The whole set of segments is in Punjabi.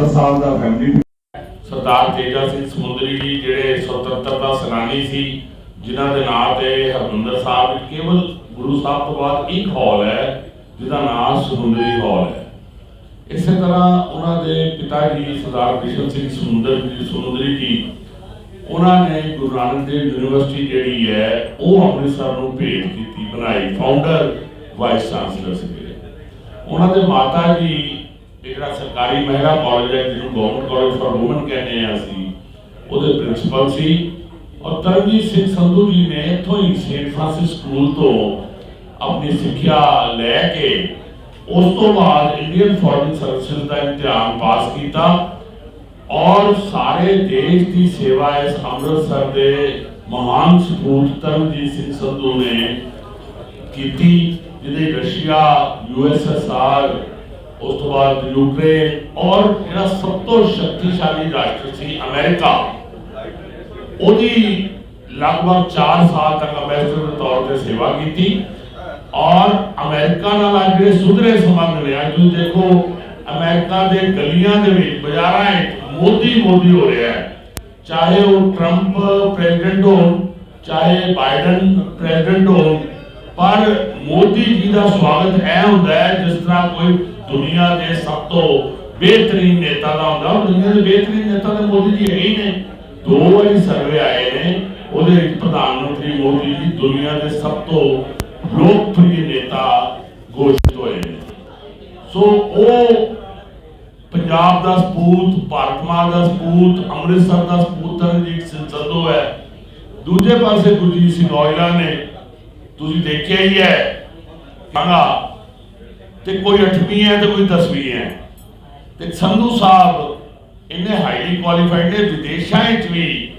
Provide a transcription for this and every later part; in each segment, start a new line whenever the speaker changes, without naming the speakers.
ਹਰਿਮੰਦਰ ਸਾਹਿਬ ਦਾ ਫੈਮਿਲੀ
ਸਰਦਾਰ ਤੇਜਾ ਸਿੰਘ ਸਮੁੰਦਰੀ ਜੀ ਜਿਹੜੇ ਸੁਤੰਤਰਤਾ ਸੈਨਾਨੀ ਸੀ, ਜਿਨ੍ਹਾਂ ਦੇ ਨਾਂ ਤੇ ਹਰਮੰਦਰ ਸਾਹਿਬ ਵਿੱਚ ਕੇਵਲ ਗੁਰੂ ਸਾਹਿਬ ਤੋਂ ਬਾਅਦ ਇੱਕ ਹਾਲ ਹੈ, ਜਿਹਦਾ ਨਾਮ ਸਮੁੰਦਰੀ ਹਾਲ ਹੈ। ਇਸੇ ਤਰ੍ਹਾਂ ਉਹਨਾਂ ਦੇ ਪਿਤਾ ਜੀ ਸਰਦਾਰ ਬਿਸ਼ਨ ਸਿੰਘ ਸਮੁੰਦਰ ਜੀ ਸਮੁੰਦਰੀ ਜੀ, ਉਹਨਾਂ ਨੇ ਗੁਰੂ ਨਾਨਕ ਦੇਵ ਯੂਨੀਵਰਸਿਟੀ ਜਿਹੜੀ ਹੈ, ਉਹ ਅੰਮ੍ਰਿਤਸਰ ਨੂੰ ਭੇਜ ਕੀਤੀ, ਬਣਾਈ ਫਾਊਂਡਰ ਵਾਈਸ ਚਾਂਸਲਰ ਸੀਗੇ। ਉਹਨਾਂ ਦੇ ਮਾਤਾ ਜੀ ਇਹ ਜਿਹੜਾ ਸਰਕਾਰੀ ਮਹਿਲਾ ਕਾਲਜ ਹੈ, ਜਿਹਨੂੰ ਗਵਰਨਮੈਂਟ ਕਾਲਜ ਫਾਰ ਔਮਨ ਕਹਿੰਦੇ ਆ ਅਸੀਂ, ਉਹਦੇ ਪ੍ਰਿੰਸੀਪਲ ਸੀ। ਔਰ ਤਰਨਜੀਤ ਸਿੰਘ ਸੰਧੂ ਜੀ ਨੇ ਇੱਥੋਂ ਹੀ ਸੇਂਟ ਫ੍ਰਾਂਸਿਸ ਸਕੂਲ ਤੋਂ ਆਪਣੀ ਸਿੱਖਿਆ ਲੈ ਕੇ ਉਸ ਤੋਂ ਬਾਅਦ ਇੰਡੀਅਨ ਫੋਰਨ ਸਰਵਿਸਿਜ਼ ਦਾ ਇਮਤਿਹਾਨ ਪਾਸ ਕੀਤਾ। ਔਰ ਸਾਰੇ ਦੇਸ਼ ਦੀ ਸੇਵਾ ਇਸ ਅੰਮ੍ਰਿਤਸਰ ਦੇ ਮਹਾਨ ਸਪੂਤ ਤਰਨਜੀਤ ਸਿੰਘ ਸੰਧੂ ਨੇ ਕੀਤੀ, ਜਿਹਦੇ ਰਸ਼ੀਆ ਯੂਐਸਐਸਆਰ ਉਸ ਤੋਂ ਬਾਅਦ ਯੂਕਰੇਨ ਔਰ ਜਿਹੜਾ ਸਭ ਤੋਂ ਸ਼ਕਤੀਸ਼ਾਲੀ ਰਾਸ਼ਟਰ ਸੀ ਅਮਰੀਕਾ ਉਹਦੀ ਲਗਭਗ 4 ਸਾਲ ਤੱਕ ਅੰਬੈਸਡਰ ਦੇ ਤੌਰ ਤੇ ਸੇਵਾ ਕੀਤੀ ਔਰ ਅਮਰੀਕਾ ਨਾਲ ਅੱਜ ਜਿਹੜੇ ਸੁਧਰੇ ਸੰਬੰਧ ਨੇ ਅੱਜ ਤੁਸੀਂ ਦੇਖੋ ਅਮਰੀਕਾ ਦੇ ਗਲੀਆਂ ਦੇ ਵਿੱਚ ਬਾਜ਼ਾਰਾਂ ਵਿੱਚ ਮੋਦੀ ਮੋਦੀ ਹੋ ਰਿਹਾ ਹੈ ਚਾਹੇ ਉਹ ਟਰੰਪ ਪ੍ਰੈਜ਼ੀਡੈਂਟ ਹੋਣ ਚਾਹੇ ਬਾਈਡਨ ਪ੍ਰੈਜ਼ੀਡੈਂਟ ਹੋਣ ਪਰ ਮੋਦੀ ਜੀ ਦਾ ਸਵਾਗਤ ਐ ਹੁੰਦਾ ਹੈ ਜਿਸ ਤਰ੍ਹਾਂ ਕੋਈ ਦੁਨੀਆ ਦੇ ਸਭ ਤੋਂ ਬਿਹਤਰੀਨ ਨੇਤਾ ਦਾ ਹੁੰਦਾ। ਉਹ ਦੁਨੀਆ ਦੇ ਬਿਹਤਰੀਨ ਨੇਤਾ ਤਾਂ ਮੋਦੀ ਜੀ ਹੈਗੇ ਹੀ ਨੇ। ਦੋ ਵਾਰੀ ਸਰਵੇ ਆਏ ਨੇ। ਉਹਦੇ ਵਿੱਚ ਪ੍ਰਧਾਨ ਮੰਤਰੀ ਮੋਦੀ ਜੀ ਦੁਨੀਆ ਦੇ ਸਭ ਤੋਂ ਲੋਕਪ੍ਰਿਯ ਨੇਤਾ ਘੋਸ਼ਿਤ ਹੋਏ ਨੇ। ਸੋ ਉਹ ਪੰਜਾਬ ਦਾ ਸਪੂਤ, ਭਾਰਤ ਮਾਂ ਦਾ ਸਪੂਤ, ਅੰਮ੍ਰਿਤਸਰ ਦਾ ਸਪੂਤ, ਤਰਨਜੀਤ ਸਿੰਘ ਸੰਧੂ ਹੈ। ਦੂਜੇ ਪਾਸੇ ਗੁਰਜੀਤ ਸਿੰਘ ਔਜਲਾ ਨੇ, ਤੁਸੀਂ ਦੇਖਿਆ ਹੀ ਹੈ, ਮੰਗਾ ਤੇ ਕੋਈ 8ਵੀਂ ਹੈ ਤੇ ਕੋਈ 10ਵੀਂ ਹੈ। ਤੇ ਸੰਧੂ ਸਾਹਿਬ ਇੰਨੇ ਹਾਈਲੀ ਕੁਆਲੀਫਾਈਡ ਨੇ, ਵਿਦੇਸ਼ਾਂ ਵਿੱਚ ਵੀ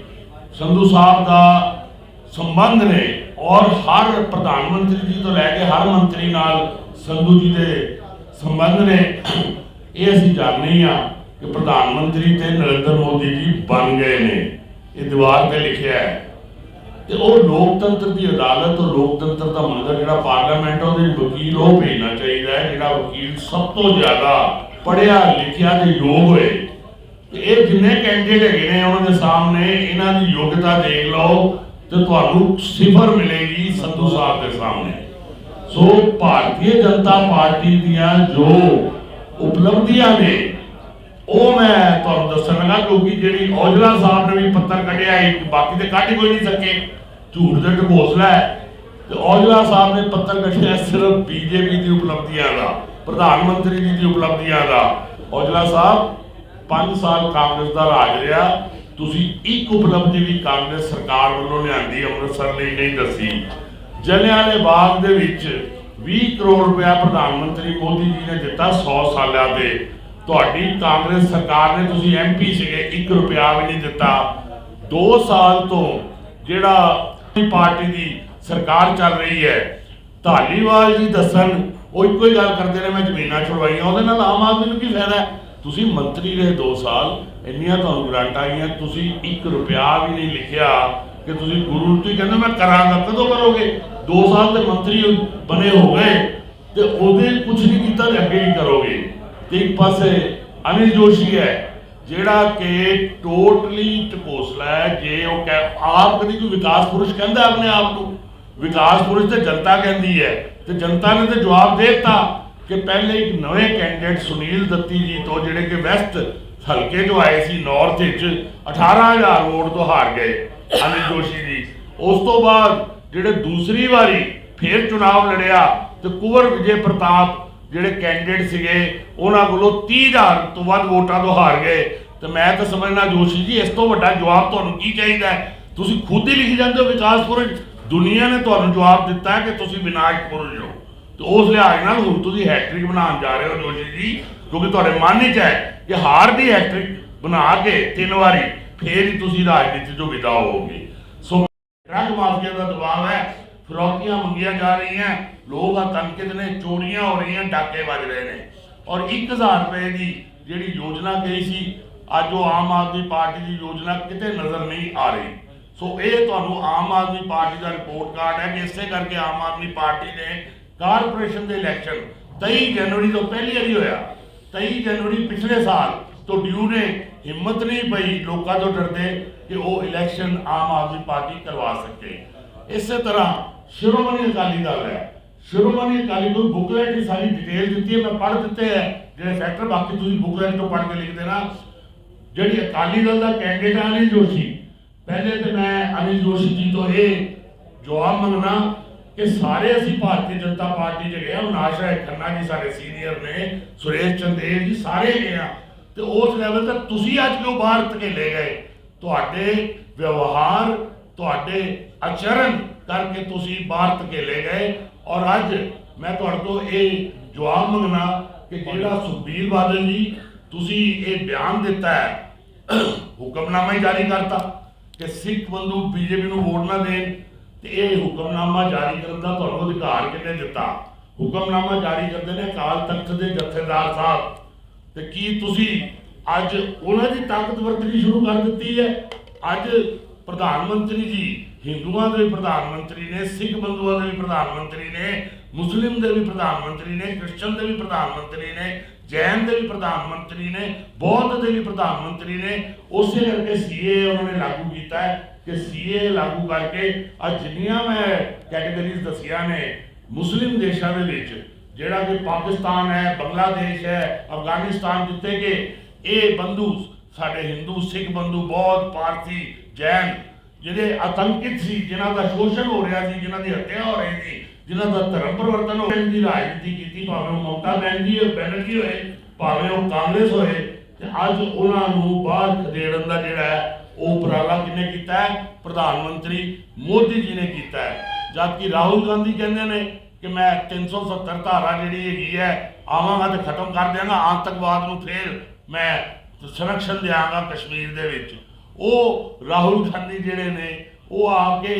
ਸੰਧੂ ਸਾਹਿਬ ਦਾ ਸੰਬੰਧ ਨੇ ਔਰ ਹਰ ਪ੍ਰਧਾਨ ਮੰਤਰੀ ਜੀ ਤੋਂ ਲੈ ਕੇ ਹਰ ਮੰਤਰੀ ਨਾਲ ਸੰਧੂ ਜੀ ਦੇ ਸੰਬੰਧ ਨੇ। ਇਹ ਅਸੀਂ ਜਾਣਦੇ ਹਾਂ ਕਿ ਪ੍ਰਧਾਨ ਮੰਤਰੀ ਤੇ ਨਰਿੰਦਰ ਮੋਦੀ ਜੀ ਬਣ ਗਏ ਨੇ। ਇਹ ਦੀਵਾਰ ਤੇ ਲਿਖਿਆ ਹੈ। ਤੇ ਉਹ ਲੋਕਤੰਤਰ ਦੀ ਅਦਾਲਤ ਔਰ ਲੋਕਤੰਤਰ ਦਾ ਮੰਦਰ ਜਿਹੜਾ ਪਾਰਲੀਮੈਂਟ ਉਹਦੇ ਵਕੀਲ ਉਹ ਭੇਜਣਾ ਚਾਹੀਦਾ ਹੈ, ਜਿਹੜਾ ਵਕੀਲ ਸਭ ਤੋਂ ਜ਼ਿਆਦਾ ਪੜ੍ਹਿਆ, ਲਿਖਿਆ ਤੇ ਯੋਗ ਹੋਏ। ਤੇ ਇਹ ਜਿੰਨੇ ਕੈਂਡੀਡੇਟ ਹੈਗੇ ਨੇ ਉਹਨਾਂ ਦੇ ਸਾਹਮਣੇ, ਇਹਨਾਂ ਦੀ ਯੋਗਤਾ ਦੇਖ ਲਓ ਤੇ ਤੁਹਾਨੂੰ ਸਿਫਰ ਮਿਲੇਗੀ ਸੰਧੂ ਸਾਹਿਬ ਦੇ ਸਾਹਮਣੇ। ਸੋ ਭਾਰਤੀ ਜਨਤਾ ਪਾਰਟੀ ਦੀਆਂ ਜੋ ਉਪਲਬਧੀਆਂ ਨੇ, ਉਹ ਮੈਂ ਤੁਹਾਨੂੰ ਦੱਸਣ ਲੱਗਾ ਕਿਉਂਕਿ ਜਿਹੜੀ ਔਜਲਾ ਸਾਹਿਬ ਨੇ ਵੀ ਪੱਤਰ ਕੱਢਿਆ, ਇੱਕ ਬਾਕੀ ਤੇ ਕੱਢ ਕੋਈ ਨਹੀਂ ਸਕੇ। ਝੂਠ ਦੇ ਢਕੋਸਲਾ ਹੈ। ਤੇ ਔਜਲਾ ਸਾਹਿਬ ਨੇ ਪੱਤਰ ਕੱਢਿਆ ਸਿਰਫ ਬੀਜੇਪੀ ਦੀ ਉਪਲਬਧੀਆਂ ਦਾ, ਪ੍ਰਧਾਨ ਮੰਤਰੀ ਜੀ ਦੀ ਉਪਲਬਧੀਆਂ ਦਾ। ਔਜਲਾ ਸਾਹਿਬ 5 ਸਾਲ ਕਾਂਗਰਸ ਦਾ ਰਾਜ ਰਿਹਾ। ਤੁਸੀਂ ਇੱਕ ਉਪਲਬਧੀ ਵੀ ਕਾਂਗਰਸ ਸਰਕਾਰ ਵੱਲੋਂ ਲਿਆਂਦੀ, ਅੰਮ੍ਰਿਤਸਰ ਲਈ ਨਹੀਂ ਦੱਸੀ। ਜਲਿਆਂਵਾਲੇ ਬਾਗ ਦੇ ਵਿੱਚ 20 ਕਰੋੜ ਰੁਪਇਆ ਪ੍ਰਧਾਨ ਮੰਤਰੀ ਮੋਦੀ ਜੀ ਨੇ ਦਿੱਤਾ 100 ਸਾਲਾਂ ਦੇ ਤੁਹਾਡੀ ਕਾਂਗਰਸ ਸਰਕਾਰ ਨੇ ਤੁਸੀਂ ਐਮਪੀ ਸੀਗੇ 1 ਰੁਪਿਆ ਵੀ ਨਹੀਂ ਦਿੱਤਾ। 2 ਸਾਲ ਤੋਂ ਜਿਹੜਾ ਆਪਣੀ ਪਾਰਟੀ ਦੀ ਸਰਕਾਰ ਚੱਲ ਰਹੀ ਹੈ। ਧਾਲੀਵਾਲ ਜੀ ਦੱਸਣ, ਉਹ ਇੱਕੋ ਹੀ ਗੱਲ ਕਰਦੇ ਨੇ, ਮੈਂ ਜ਼ਮੀਨਾਂ ਛੁਡਵਾਈਆਂ, ਉਹਦੇ ਨਾਲ ਆਮ ਆਦਮੀ ਨੂੰ ਕੀ ਫਾਇਦਾ ਹੈ? ਤੁਸੀਂ ਮੰਤਰੀ ਰਹੇ 2 ਸਾਲ, ਇੰਨੀਆਂ ਤੁਹਾਨੂੰ ਗ੍ਰਾਂਟਾਂ ਆਈਆਂ, ਤੁਸੀਂ 1 ਰੁਪਿਆ ਵੀ ਨਹੀਂ ਲਿਖਿਆ ਕਿ ਤੁਸੀਂ ਗੁਰੂ ਤੁਸੀਂ ਕਹਿੰਦੇ ਮੈਂ ਕਰਾਂਗਾ, ਕਦੋਂ ਕਰੋਗੇ? 2 ਸਾਲ ਦੇ ਮੰਤਰੀ ਬਣੇ ਹੋ ਗਏ ਤੇ ਉਹਦੇ ਕੁਝ ਨਹੀਂ ਕੀਤਾ ਤੇ ਅੱਗੇ ਹੀ ਕਰੋਗੇ? ਤੇ ਇੱਕ ਪਾਸੇ ਅਨਿਲ ਜੋਸ਼ੀ ਹੈ ਜਿਹੜਾ ਕਿ ਟੋਟਲੀ ਟਕੋਸਲਾ ਹੈ, ਜੇ ਉਹ ਕਹਿ ਆਪ ਕਦੀ ਕੋਈ ਵਿਕਾਸ ਪੁਰਸ਼ ਕਹਿੰਦਾ ਆਪਣੇ ਆਪ ਨੂੰ? ਵਿਕਾਸ ਪੁਰਸ਼ ਤੇ ਜਨਤਾ ਕਹਿੰਦੀ ਹੈ। ਤੇ ਜਨਤਾ ਨੇ ਤੇ ਜਵਾਬ ਦੇ ਦਿੱਤਾ ਕਿ ਪਹਿਲੇ ਇੱਕ ਨਵੇਂ ਕੈਂਡੀਡੇਟ ਸੁਨੀਲ ਦੱਤੀ ਜੀ ਤੋਂ, ਜਿਹੜੇ ਕਿ ਵੈਸਟ ਹਲਕੇ ਤੋਂ ਆਏ ਸੀ ਨਾਰਥ ਵਿੱਚ 18000 ਵੋਟ ਤੋਂ ਹਾਰ ਗਏ। ਅਨਿਲ ਜੋਸ਼ੀ ਜੀ। ਉਸ ਤੋਂ ਬਾਅਦ ਜਿਹੜੇ ਦੂਸਰੀ ਵਾਰੀ ਫੇਰ ਚੁਣਾਵ ਲੜਿਆ ਤੇ ਕੁਵਰ ਵਿਜੇ ਪ੍ਰਤਾਪ ਜਿਹੜੇ ਕੈਂਡੀਡੇਟ ਸੀਗੇ, ਉਹਨਾਂ ਕੋਲੋਂ 30000 ਤੋਂ ਵੱਧ ਵੋਟਾਂ ਤੋਂ ਹਾਰ ਗਏ। ਤੇ ਮੈਂ ਤਾਂ ਸਮਝਣਾ ਜੋਸ਼ੀ ਜੀ, ਇਸ ਤੋਂ ਵੱਡਾ ਜਵਾਬ ਤੁਹਾਨੂੰ ਕੀ ਚਾਹੀਦਾ ਤੁਸੀਂ ਖੁਦ ਹੀ ਲਿਖੀ ਜਾਂਦੇ ਹੋ ਵਿਕਾਸ ਦੁਨੀਆ ਨੇ ਤੁਹਾਨੂੰ ਜਵਾਬ ਦਿੱਤਾ ਕਿ ਤੁਸੀਂ ਵਿਨਾਸ਼ ਪੁਰਸ਼ ਹੋ ਤੇ ਉਸ ਲਿਹਾਜ਼ ਨਾਲ ਹੁਣ ਤੁਸੀਂ ਹੈਟ੍ਰਿਕ ਬਣਾਉਣ ਜਾ ਰਹੇ ਹੋ ਜੋਸ਼ੀ ਜੀ, ਕਿਉਂਕਿ ਤੁਹਾਡੇ ਮਨ ਵਿੱਚ ਹੈ ਕਿ ਹਾਰ ਦੀ ਹੈਟ੍ਰਿਕ ਬਣਾ ਕੇ ਤਿੰਨ ਵਾਰੀ ਫੇਰ ਹੀ ਤੁਸੀਂ ਰਾਜਨੀਤੀ ਤੋਂ ਵਿਦਾ ਹੋਵੋਗੇ। ਸੋ ਡਰੱਗ ਮਾਫੀਆ ਦਾ ਦਬਾਅ ਹੈ। ਫਿਰੌਤੀਆਂ ਮੰਗੀਆਂ ਜਾ ਰਹੀਆਂ। ਲੋਕ ਆਤੰਕਿਤ ਨੇ, ਚੋਰੀਆਂ ਹੋ ਰਹੀਆਂ, ਡਾਕੇ ਵੱਜ ਰਹੇ ਨੇ। ਔਰ 1000 ਰੁਪਏ ਦੀ ਜਿਹੜੀ ਯੋਜਨਾ ਗਈ ਸੀ, ਅੱਜ ਉਹ ਆਮ ਆਦਮੀ ਪਾਰਟੀ ਦੀ ਯੋਜਨਾ ਕਿਤੇ ਨਜ਼ਰ ਨਹੀਂ ਆ ਰਹੀ। ਸੋ ਇਹ ਤੁਹਾਨੂੰ ਆਮ ਆਦਮੀ ਪਾਰਟੀ ਦਾ ਰਿਪੋਰਟ ਕਾਰਡ ਹੈ ਕਿ ਇਸੇ ਕਰਕੇ ਆਮ ਆਦਮੀ ਪਾਰਟੀ ਨੇ ਕਾਰਪੋਰੇਸ਼ਨ ਦੇ ਇਲੈਕਸ਼ਨ 23 ਜਨਵਰੀ ਤੋਂ ਪਹਿਲੀ ਵਾਰੀ ਹੋਇਆ। 23 ਜਨਵਰੀ ਪਿਛਲੇ ਸਾਲ ਤੋਂ ਡਿਊ ਨੇ, ਹਿੰਮਤ ਨਹੀਂ ਪਈ ਲੋਕਾਂ ਤੋਂ ਡਰਦੇ ਕਿ ਉਹ ਇਲੈਕਸ਼ਨ ਆਮ ਆਦਮੀ ਪਾਰਟੀ ਕਰਵਾ ਸਕੇ। ਇਸੇ ਤਰ੍ਹਾਂ ਸ਼੍ਰੋਮਣੀ ਅਕਾਲੀ ਦਲ ਹੈ। ਸ਼੍ਰੋਮਣੀ ਅਕਾਲੀ ਦਲ ਬੁਕਲੇਟ ਦੀ ਸਾਰੀ ਡਿਟੇਲ ਦਿੱਤੀ ਹੈ, ਮੈਂ ਪੜ੍ਹ ਦਿੱਤੇ ਹੈ। ਜਿਹੜੇ ਫੈਕਟਰ ਬਾਕੀ ਤੁਸੀਂ ਬੁਕਲੇਟ ਤੋਂ ਪੜ੍ਹ ਕੇ ਲਿਖ ਦੇਣਾ। ਜਿਹੜੀ ਅਕਾਲੀ ਦਲ ਦਾ ਕੈਂਡੀਡੇਟ ਹੈ ਅਨਿਲ ਜੋਸ਼ੀ। ਪਹਿਲੇ ਤੇ ਮੈਂ ਅਨਿਲ ਜੋਸ਼ੀ ਜੀ ਤੋਂ ਇਹ ਜਵਾਬ ਮੰਗਣਾ ਕਿ ਸਾਰੇ ਅਸੀਂ ਭਾਰਤੀ ਜਨਤਾ ਪਾਰਟੀ ਚ ਗਏ ਹਾਂ ਅਵਿਨਾਸ਼ ਰਾਏ ਖੰਨਾ ਜੀ, ਸਾਡੇ ਸੀਨੀਅਰ ਨੇ, ਸੁਰੇਸ਼ ਚੰਦੇਲ ਜੀ, ਸਾਰੇ ਗਏ ਆ। ਤੇ ਉਸ ਲੈਵਲ ਤੱਕ ਤੁਸੀਂ ਅੱਜ ਕਿਉਂ ਬਾਹਰ ਧਕੇਲੇ ਗਏ? ਤੁਹਾਡੇ ਵਿਵਹਾਰ ਤੁਹਾਡੇ ਆਚਰਣ ਕਰਕੇ ਤੁਸੀਂ ਬਾਹਰ ਧਕੇਲੇ ਗਏ। ਔਰ ਅੱਜ ਮੈਂ ਤੁਹਾਡੇ ਤੋਂ ਇਹ ਜਵਾਬ ਮੰਗਣਾ ਕਿ ਜਿਹੜਾ ਸੁਖਬੀਰ ਬਾਦਲ ਜੀ, ਤੁਸੀਂ ਇਹ ਬਿਆਨ ਦਿੱਤਾ ਹੈ, ਹੁਕਮਨਾਮਾ ਹੀ ਜਾਰੀ ਕਰਤਾ ਕਿ ਸਿੱਖ ਬੰਦੂ ਬੀਜੇਪੀ ਨੂੰ ਵੋਟ ਨਾ ਦੇਣ ਤੇ ਇਹ ਹੁਕਮਨਾਮਾ ਜਾਰੀ ਕਰਨ ਦਾ ਤੁਹਾਨੂੰ ਅਧਿਕਾਰ ਕਿਹਨੇ ਦਿੱਤਾ? ਹੁਕਮਨਾਮਾ ਜਾਰੀ ਕਰਦੇ ਨੇ ਅਕਾਲ ਤਖਤ ਦੇ ਜਥੇਦਾਰ ਸਾਹਿਬ। ਤੇ ਕੀ ਤੁਸੀਂ ਅੱਜ ਉਹਨਾਂ ਦੀ ਤਾਕਤ ਵਰਤਣੀ ਸ਼ੁਰੂ ਕਰ ਦਿੱਤੀ ਹੈ? ਅੱਜ ਪ੍ਰਧਾਨ ਮੰਤਰੀ ਜੀ, ਹਿੰਦੂਆਂ ਦੇ ਵੀ ਪ੍ਰਧਾਨ ਮੰਤਰੀ ਨੇ, ਸਿੱਖ ਬੰਦੂਆਂ ਦੇ ਵੀ ਪ੍ਰਧਾਨ ਮੰਤਰੀ ਨੇ, ਮੁਸਲਿਮ ਦੇ ਵੀ ਪ੍ਰਧਾਨ ਮੰਤਰੀ ਨੇ, ਕ੍ਰਿਸਚਨ ਦੇ ਵੀ ਪ੍ਰਧਾਨ ਮੰਤਰੀ ਨੇ, ਜੈਨ ਦੇ ਵੀ ਪ੍ਰਧਾਨ ਮੰਤਰੀ ਨੇ, ਬੌਧ ਦੇ ਵੀ ਪ੍ਰਧਾਨ ਮੰਤਰੀ ਨੇ, ਉਸੇ ਕਰਕੇ ਸੀਏ ਉਹਨਾਂ ਨੇ ਲਾਗੂ ਕੀਤਾ ਹੈ ਕਿ ਸੀਏ ਲਾਗੂ ਕਰਕੇ ਅੱਜ ਜਿੰਨੀਆਂ ਮੈਂ ਕੈਟਾਗਰੀਜ਼ ਦਸੀਆਂ ਨੇ, ਮੁਸਲਿਮ ਦੇਸ਼ਾਂ ਦੇ ਵਿੱਚ, ਜਿਹੜਾ ਕਿ ਪਾਕਿਸਤਾਨ ਹੈ, ਬੰਗਲਾਦੇਸ਼ ਹੈ, ਅਫਗਾਨਿਸਤਾਨ ਜਿੱਤੇ ਕਿ ਇਹ ਬੰਦੂ ਸਾਡੇ ਹਿੰਦੂ, ਸਿੱਖ ਬੰਦੂ ਬੌਧ ਪਾਰਸੀ ਜੈਨ, ਜਿਹੜੇ ਆਤੰਕਿਤ ਸੀ, ਜਿਨ੍ਹਾਂ ਦਾ ਸ਼ੋਸ਼ਣ ਹੋ ਰਿਹਾ ਸੀ, ਜਿਨ੍ਹਾਂ ਦੀ ਹੱਤਿਆ ਹੋ ਰਹੀ ਸੀ, ਜਿਨ੍ਹਾਂ ਦਾ ਧਰਮ ਪਰਿਵਰਤਨ ਹੋ ਰਿਹਾ ਦੀ ਰਾਜਨੀਤੀ ਕੀਤੀ, ਭਾਵੇਂ ਉਹ ਮਮਤਾ ਬੈਨਰਜੀ ਹੋਏ ਬੈਨਰਜੀ ਹੋਏ, ਭਾਵੇਂ ਉਹ ਕਾਂਗਰਸ ਹੋਏ, ਤੇ ਅੱਜ ਉਹਨਾਂ ਨੂੰ ਬਾਹਰ ਖਦੇੜਨ ਦਾ ਜਿਹੜਾ ਹੈ, ਉਹ ਉਪਰਾਲਾ ਕਿਹਨੇ ਕੀਤਾ ਹੈ? ਪ੍ਰਧਾਨ ਮੰਤਰੀ ਮੋਦੀ ਜੀ ਨੇ ਕੀਤਾ ਹੈ। ਜਦਕਿ ਰਾਹੁਲ ਗਾਂਧੀ ਕਹਿੰਦੇ ਨੇ ਕਿ ਮੈਂ 370 ਧਾਰਾ ਜਿਹੜੀ ਹੈਗੀ ਹੈ, ਆਵਾਂਗਾ ਤੇ ਖਤਮ ਕਰ ਦਿਆਂਗਾ, ਆਤੰਕਵਾਦ ਨੂੰ ਫੇਰ ਮੈਂ ਸੰਰਕਸ਼ਣ ਦਿਆਂਗਾ ਕਸ਼ਮੀਰ ਦੇ ਵਿੱਚ। ਉਹ ਰਾਹੁਲ ਗਾਂਧੀ ਜਿਹੜੇ ਨੇ, ਉਹ ਆ ਕੇ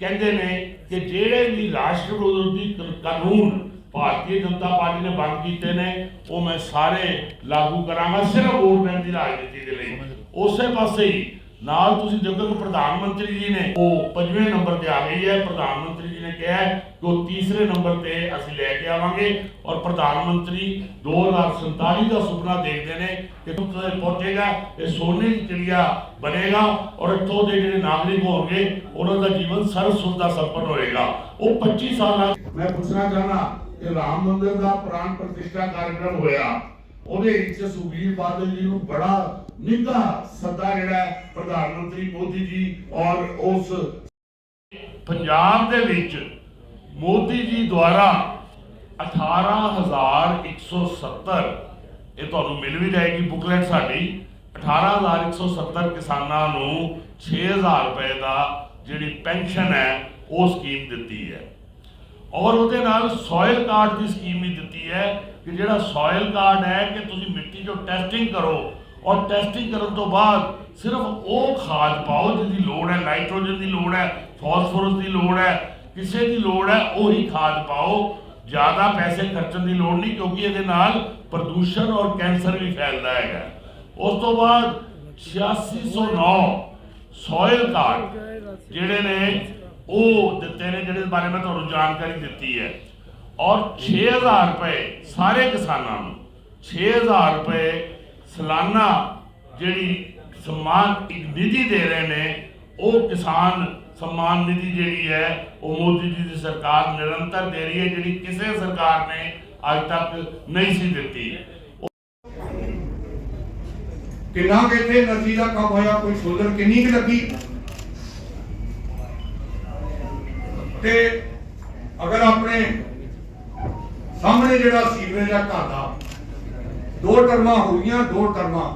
ਕਹਿੰਦੇ ਨੇ ਕਿ ਜਿਹੜੇ ਵੀ ਰਾਸ਼ਟਰ ਵਿਰੋਧੀ ਕਾਨੂੰਨ ਭਾਰਤੀ ਜਨਤਾ ਪਾਰਟੀ ਨੇ ਬੰਦ ਕੀਤੇ ਨੇ, ਉਹ ਮੈਂ ਸਾਰੇ ਲਾਗੂ ਕਰਾਂਗਾ, ਸਿਰਫ ਵੋਟ ਬੈਂਕ ਦੀ ਰਾਜਨੀਤੀ ਦੇ ਲਈ। ਉਸੇ ਪਾਸੇ ਹੀ ਨਾਲ ਤੁਸੀਂ ਦੇਖੋ ਕਿ ਪ੍ਰਧਾਨ ਮੰਤਰੀ ਜੀ ਨੇ, ਉਹ ਪੰਜਵੇਂ ਨੰਬਰ ਤੇ ਆ ਗਈ ਹੈ, ਪ੍ਰਧਾਨ ਮੰਤਰੀ ਨੇ ਕਿਹਾ ਕਿ ਉਹ ਤੀਸਰੇ ਨੰਬਰ ਤੇ ਅਸੀਂ ਲੈ ਕੇ ਆਵਾਂਗੇ ਔਰ ਪ੍ਰਧਾਨ ਮੰਤਰੀ 2047 ਦਾ ਸੁਪਨਾ ਦੇਖਦੇ ਨੇ ਕਿ ਉੱਥੇ ਪਹੁੰਚੇਗਾ, ਇਹ ਸੋਨੇ ਦੀ ਚਿੜੀਆ ਬਣੇਗਾ ਔਰ ਇੱਥੋਂ ਦੇ ਜਿਹੜੇ ਨਾਗਰਿਕ ਹੋਣਗੇ, ਉਹਨਾਂ ਦਾ ਜੀਵਨ ਸਰਵ ਸੁਖ ਦਾ ਸੰਪੰਨ ਹੋਏਗਾ। ਉਹ 25 ਸਾਲਾਂ ਮੈਂ ਪੁੱਛਣਾ ਚਾਹਨਾ ਕਿ ਰਾਮ ਮੰਦਿਰ ਦਾ ਪ੍ਰਾਣ ਪ੍ਰਤਿਸ਼ਠਾ ਕਾਰਜਕ੍ਰਮ ਹੋਇਆ, ਉਹਦੇ ਵਿੱਚ ਸੁਖਬੀਰ ਬਾਦਲ ਜੀ ਨੂੰ ਬੜਾ ਨਿੱਘਾ ਸੱਦਾ ਜਿਹੜਾ ਪ੍ਰਧਾਨ ਮੰਤਰੀ ਮੋਦੀ ਜੀ ਔਰ ਉਸ ਪੰਜਾਬ ਦੇ ਵਿੱਚ ਮੋਦੀ ਜੀ ਦੁਆਰਾ 18170 ਇਹ ਤੁਹਾਨੂੰ ਮਿਲ ਵੀ ਜਾਏਗੀ ਬੁਕਲੇਟ ਸਾਡੀ 18170 ਕਿਸਾਨਾਂ ਨੂੰ 6000 ਰੁਪਏ ਦਾ ਜਿਹੜੀ ਪੈਨਸ਼ਨ ਹੈ, ਉਹ ਸਕੀਮ ਦਿੱਤੀ ਹੈ। ਔਰ ਉਹਦੇ ਨਾਲ ਸੋਇਲ ਕਾਰਡ ਦੀ ਸਕੀਮ ਵੀ ਦਿੱਤੀ ਹੈ ਕਿ ਜਿਹੜਾ ਸੋਇਲ ਕਾਰਡ ਹੈ ਕਿ ਤੁਸੀਂ ਮਿੱਟੀ 'ਚੋਂ ਟੈਸਟਿੰਗ ਕਰੋ ਔਰ ਟੈਸਟਿੰਗ ਕਰਨ ਤੋਂ ਬਾਅਦ ਸਿਰਫ ਉਹ ਖਾਦ ਪਾਓ ਜਿਹਦੀ ਲੋੜ ਹੈ ਨਾਈਟ੍ਰੋਜਨ ਦੀ ਲੋੜ ਹੈ ਫਾਸਫੋਰਸ ਦੀ ਲੋੜ ਹੈ, ਕਿਸੇ ਦੀ ਲੋੜ ਹੈ, ਉਹੀ ਖਾਦ ਪਾਓ। ਜ਼ਿਆਦਾ ਪੈਸੇ ਖਰਚਣ ਦੀ ਲੋੜ ਨਹੀਂ, ਕਿਉਂਕਿ ਇਹਦੇ ਨਾਲ ਪ੍ਰਦੂਸ਼ਣ ਔਰ ਕੈਂਸਰ ਵੀ ਫੈਲਦਾ ਹੈਗਾ। ਉਸ ਤੋਂ ਬਾਅਦ 8609 ਸੋਇਲ ਕਾਰਡ ਜਿਹੜੇ ਨੇ, ਉਹ ਦਿੱਤੇ ਨੇ, ਜਿਹੜੇ ਬਾਰੇ ਮੈਂ ਤੁਹਾਨੂੰ ਜਾਣਕਾਰੀ ਦਿੱਤੀ ਹੈ। ਔਰ 6000 ਰੁਪਏ ਸਾਰੇ ਕਿਸਾਨਾਂ ਨੂੰ 6000 ਰੁਪਏ ਸਾਲਾਨਾ ਜਿਹੜੀ ਸਨਮਾਨ ਇੱਕ ਨਿਧੀ ਦੇ ਰਹੇ ਨੇ ਉਹ ਕਿਸਾਨ ਸਨਮਾਨ ਨਿਧੀ ਜਿਹੜੀ ਹੈ, ਉਹ ਮੋਦੀ ਜੀ ਦੀ ਸਰਕਾਰ ਨਿਰੰਤਰ ਦੇ ਰਹੀ ਹੈ, ਜਿਹੜੀ ਕਿਸੇ ਸਰਕਾਰ ਨੇ ਅੱਜ ਤੱਕ ਨਹੀਂ ਸੀ ਦਿੱਤੀ।
ਕਿੰਨਾ ਕੁ ਇੱਥੇ ਨਦੀ ਦਾ ਕੰਮ ਹੋਇਆ, ਕੋਈ ਸੋਲਰ ਕਿੰਨੀ ਕੁ ਲੱਗੀ? ਤੇ ਅਗਰ ਆਪਣੇ ਸਾਹਮਣੇ ਜਿਹੜਾ ਸੀਵਰੇਜ ਦਾ ਘਰ ਦਾ, ਦੋ ਟਰਮਾਂ ਹੋ ਗਈਆਂ, ਦੋ ਟਰਮਾਂ।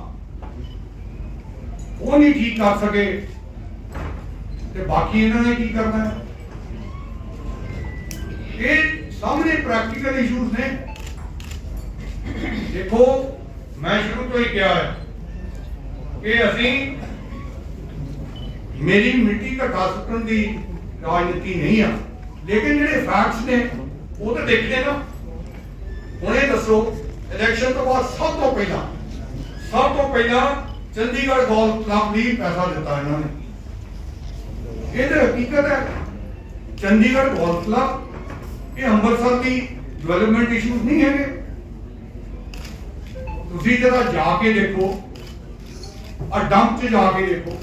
ਉਹ ਨਹੀਂ ਠੀਕ ਕਰ ਸਕੇ। ਤੇ ਬਾਕੀ ਇਹਨਾਂ ਨੇ ਕੀ ਕਰਨਾ? ਹੈ? ਇਹ ਸਾਹਮਣੇ ਪ੍ਰੈਕਟੀਕਲ ਇਸ਼ੂਜ਼ ਨੇ। ਦੇਖੋ, ਮੈਂ ਸ਼ੁਰੂ ਤੋਂ ਹੀ ਕਿਹਾ ਹੈ ਕਿ ਅਸੀਂ ਮੇਰੀ ਮਿੱਟੀ ਘਟਾ ਸਕਣ ਦੀ ਰਾਜਨੀਤੀ ਨਹੀਂ ਆ। ਲੇਕਿਨ ਜਿਹੜੇ ਫੈਕਟਸ ਨੇ, ਉਹ ਤਾਂ ਦੇਖਦੇ ਨਾ ਹੁਣੇ ਦੱਸੋ ਇਲੈਕਸ਼ਨ ਤੋਂ ਬਾਅਦ ਸਭ ਤੋਂ ਪਹਿਲਾਂ, ਸਭ ਤੋਂ ਪਹਿਲਾਂ ਚੰਡੀਗੜ੍ਹ ਗੋਲਫ ਕਲੱਬ ਲਈ ਪੈਸਾ ਦਿੱਤਾ ਇਹਨਾਂ ਨੇ। ਇਹ ਤਾਂ ਹਕੀਕਤ ਹੈ, ਚੰਡੀਗੜ੍ਹ ਗੋਲਫ ਕਲੱਬ ਇਹ ਅੰਮ੍ਰਿਤਸਰ ਦੀ ਡਿਵੈਲਪਮੈਂਟ ਇਸ਼ੂਜ਼ ਨਹੀਂ ਹੈਗੇ। ਤੁਸੀਂ ਜਰਾ ਜਾ ਕੇ ਦੇਖੋ ਆ ਡੰਪ 'ਚ ਜਾ ਕੇ ਦੇਖੋ।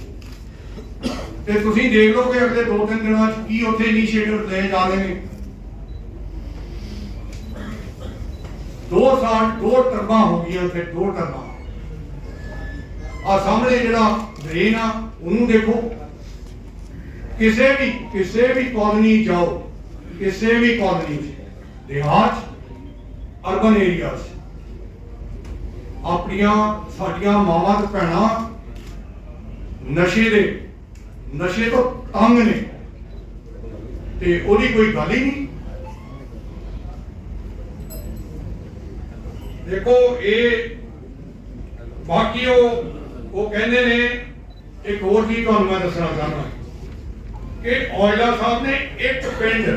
ਤੇ ਤੁਸੀਂ ਦੇਖ ਲਓ ਕਿ ਅਗਲੇ 2-3 ਦਿਨਾਂ 'ਚ ਕੀ ਉੱਥੇ ਇਨੀਸ਼ੀਏਟਿਵ ਲਏ ਜਾ ਰਹੇ ਨੇ। ਦੋ ਸਾਲ, ਦੋ ਟਰਮਾਂ ਹੋ ਗਈਆਂ ਉੱਥੇ, ਦੋ ਟਰਮਾਂ। ਆ ਸਾਹਮਣੇ ਜਿਹੜਾ ਡਰੇਨ ਆ, ਉਹਨੂੰ ਦੇਖੋ। ਕਿਸੇ ਵੀ ਕਿਸੇ ਵੀ ਕਾਲੋਨੀ ਜਾਓ, ਕਿਸੇ ਵੀ ਕਾਲੋਨੀ 'ਚ, ਦੇਹਾਤ ਅਰਬਨ ਏਰੀਆਜ਼ ਆਪਣੀਆਂ, ਸਾਡੀਆਂ ਮਾਵਾਂ ਤੇ ਭੈਣਾਂ ਨਸ਼ੇ ਦੇ, ਨਸ਼ੇ ਤੋਂ ਤੰਗ ਨੇ, ਤੇ ਉਹਦੀ ਕੋਈ ਗੱਲ ਹੀ ਨਹੀਂ। ਦੇਖੋ, ਇਹ ਬਾਕੀ ਉਹ ਉਹ ਕਹਿੰਦੇ ਨੇ, ਇੱਕ ਹੋਰ ਚੀਜ਼ ਤੁਹਾਨੂੰ ਮੈਂ ਦੱਸਣਾ ਚਾਹੁੰਦਾ। ਕਿ ਔਜਲਾ ਸਾਹਿਬ ਨੇ ਇੱਕ ਪਿੰਡ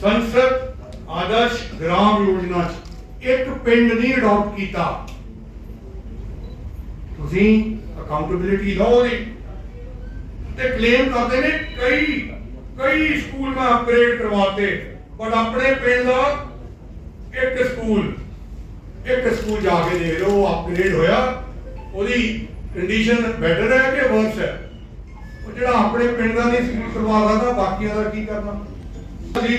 ਸੰਸਦ ਆਦਰਸ਼ ਗ੍ਰਾਮ ਯੋਜਨਾ ਚ ਇੱਕ ਪਿੰਡ ਨਹੀਂ ਅਡਾਪਟ ਕੀਤਾ। ਤੁਸੀਂ ਅਕਾਊਂਟੇਬਿਲਿਟੀ ਲਓ ਉਹਦੀ ਤੇ ਕਲੇਮ ਕਰਦੇ ਨੇ ਕਈ ਕਈ ਸਕੂਲ ਮੈਂ ਅਪਗ੍ਰੇਡ ਕਰਵਾਤੇ ਬਟ ਆਪਣੇ ਪਿੰਡ ਦਾ ਇੱਕ ਸਕੂਲ ਇੱਕ ਸਕੂਲ ਜਾ ਕੇ ਦੇਖ ਲਓ ਅਪਗ੍ਰੇਡ ਹੋਇਆ, ਉਹਦੀ ਕੰਡੀਸ਼ਨ ਬੈਟਰ ਹੈ ਕਿ ਵਰਸ ਹੈ? ਉਹ ਜਿਹੜਾ ਆਪਣੇ ਪਿੰਡ ਦਾ ਨਹੀਂ ਸਕੂਲ ਕਰਵਾ ਸਕਦਾ ਬਾਕੀਆਂ ਦਾ ਕੀ ਕਰਨਾ? ਅਸੀਂ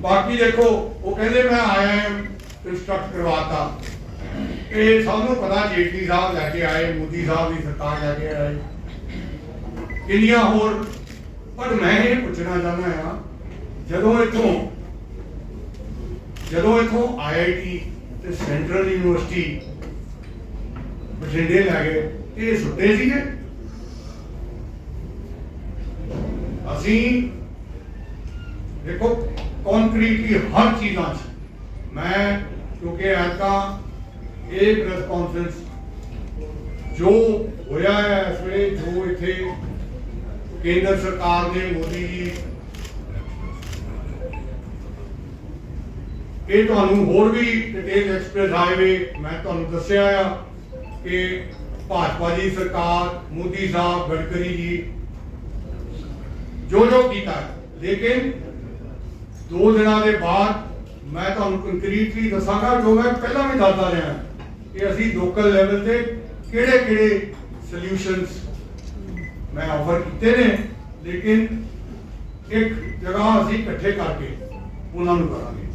ਬਾਕੀ ਦੇਖੋ, ਉਹ ਕਹਿੰਦੇ ਮੈਂ ਆਇਆ ਕੰਸਟਰਕਟ ਕਰਵਾਤਾ। ਇਹ ਸਭ ਨੂੰ ਪਤਾ ਜੇਟਲੀ ਸਾਹਿਬ ਲੈ ਕੇ ਆਏ, ਮੋਦੀ ਸਾਹਿਬ ਦੀ ਸਰਕਾਰ ਲੈ ਕੇ ਆਏ। ਕਿੰਨੀਆਂ ਹੋਰ, ਪਰ ਮੈਂ ਇਹ ਪੁੱਛਣਾ ਚਾਹੁੰਦਾ ਹਾਂ, ਜਦੋਂ ਇਥੋਂ ਜਦੋਂ ਇਥੋਂ ਆਈਆਈਟੀ ਤੇ ਸੈਂਟਰਲ ਯੂਨੀਵਰਸਿਟੀ ਬਠਿੰਡੇ ਲੈ ਗਏ, ਇਹ ਸੁੱਤੇ ਸੀਗੇ? ਅਸੀਂ ਦੇਖੋ ਕੰਕਰੀਟਲੀ ਹਰ ਚੀਜ਼ਾਂ 'ਚ ਮੈਂ, ਕਿਉਂਕਿ ਐਤਕਾਂ, ਇਹ ਪ੍ਰੈਸ ਕਾਨਫਰੰਸ ਜੋ ਹੋਇਆ ਹੈ ਇਸ ਵੇਲੇ, ਜੋ ਇੱਥੇ ਕੇਂਦਰ ਸਰਕਾਰ ਨੇ, ਮੋਦੀ ਜੀ, ਇਹ ਤੁਹਾਨੂੰ ਹੋਰ ਵੀ ਡਿਟੇਲ ਐਕਸਪ੍ਰੈਸ ਹਾਈਵੇ ਮੈਂ ਤੁਹਾਨੂੰ ਦੱਸਿਆ ਆ ਕਿ ਭਾਜਪਾ ਦੀ ਸਰਕਾਰ, ਮੋਦੀ ਸਾਹਿਬ, ਗਡਕਰੀ ਜੀ ਜੋ ਜੋ ਕੀਤਾ। ਲੇਕਿਨ ਦੋ ਦਿਨਾਂ ਦੇ ਬਾਅਦ ਮੈਂ ਤੁਹਾਨੂੰ ਕੰਕਰੀਟਲੀ ਦੱਸਾਂਗਾ, ਜੋ ਮੈਂ ਪਹਿਲਾਂ ਵੀ ਦੱਸਦਾ ਰਿਹਾ, ਕਿ ਅਸੀਂ ਲੋਕਲ ਲੈਵਲ ਤੇ ਕਿਹੜੇ ਕਿਹੜੇ ਸੋਲੂਸ਼ਨਸ ਮੈਂ ਆਫਰ ਕੀਤੇ ਨੇ, ਲੇਕਿਨ ਇੱਕ ਜਗ੍ਹਾ ਅਸੀਂ ਇਕੱਠੇ ਕਰਕੇ ਉਹਨਾਂ ਨੂੰ ਕਰਾਂਗੇ।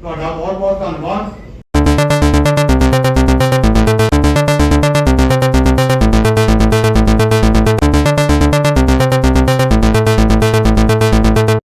ਤੁਹਾਡਾ ਬਹੁਤ ਬਹੁਤ ਧੰਨਵਾਦ।